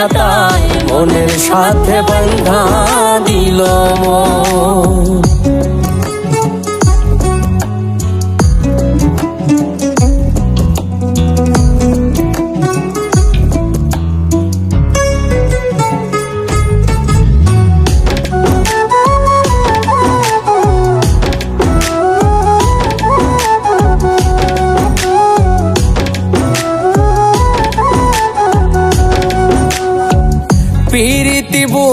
বিধাতায় মনের সাথে বন্ধা দিল মন।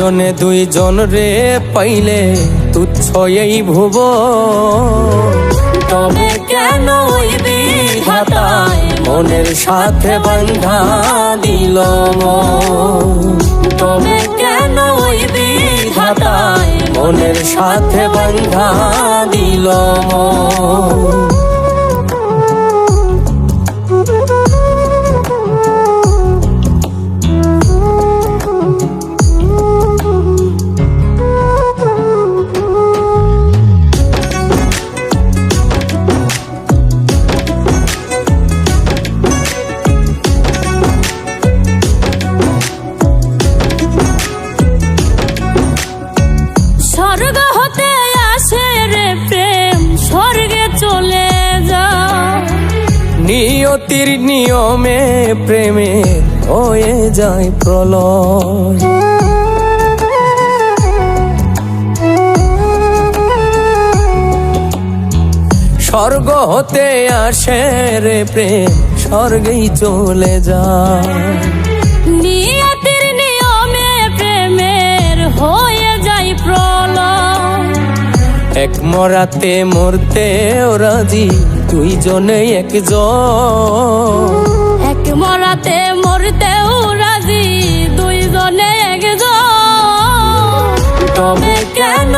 দুইজনে দুইজন রে পাইলে তুচ্ছ এই ভুব তবে কেন মনের সাথে বন্ধা দিল। তবে কেন মনের সাথে বন্ধা দিল মন। নিয়তির নিয়মে প্রেমে হয়ে যায় প্রলয়। স্বর্গ হতে আসে রে প্রেম স্বর্গেই চলে যায়। নিয়তির নিয়মে প্রেমের হয়ে যায় প্রলয়। এক মরাতে মরতে রাজি দুইজনে একজন এক মরাতে মরতেও রাজি, দুইজনে একজন তবে কেন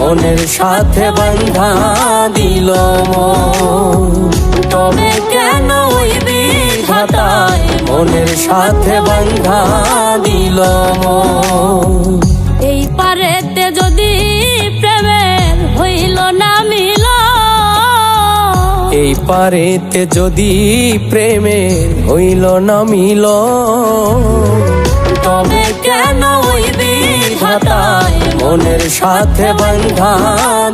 মনের সাথে বন্ধা দিল। তবে কেন মনের সাথে বন্ধা দিল মন। পারেতে যদি প্রেমের হইল না মিল তবে কেন মনের সাথে বন্ধা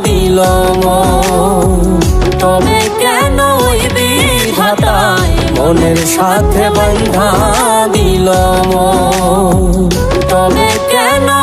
দিল। তবে কেন মনের সাথে বন্ধা দিল। তবে কেন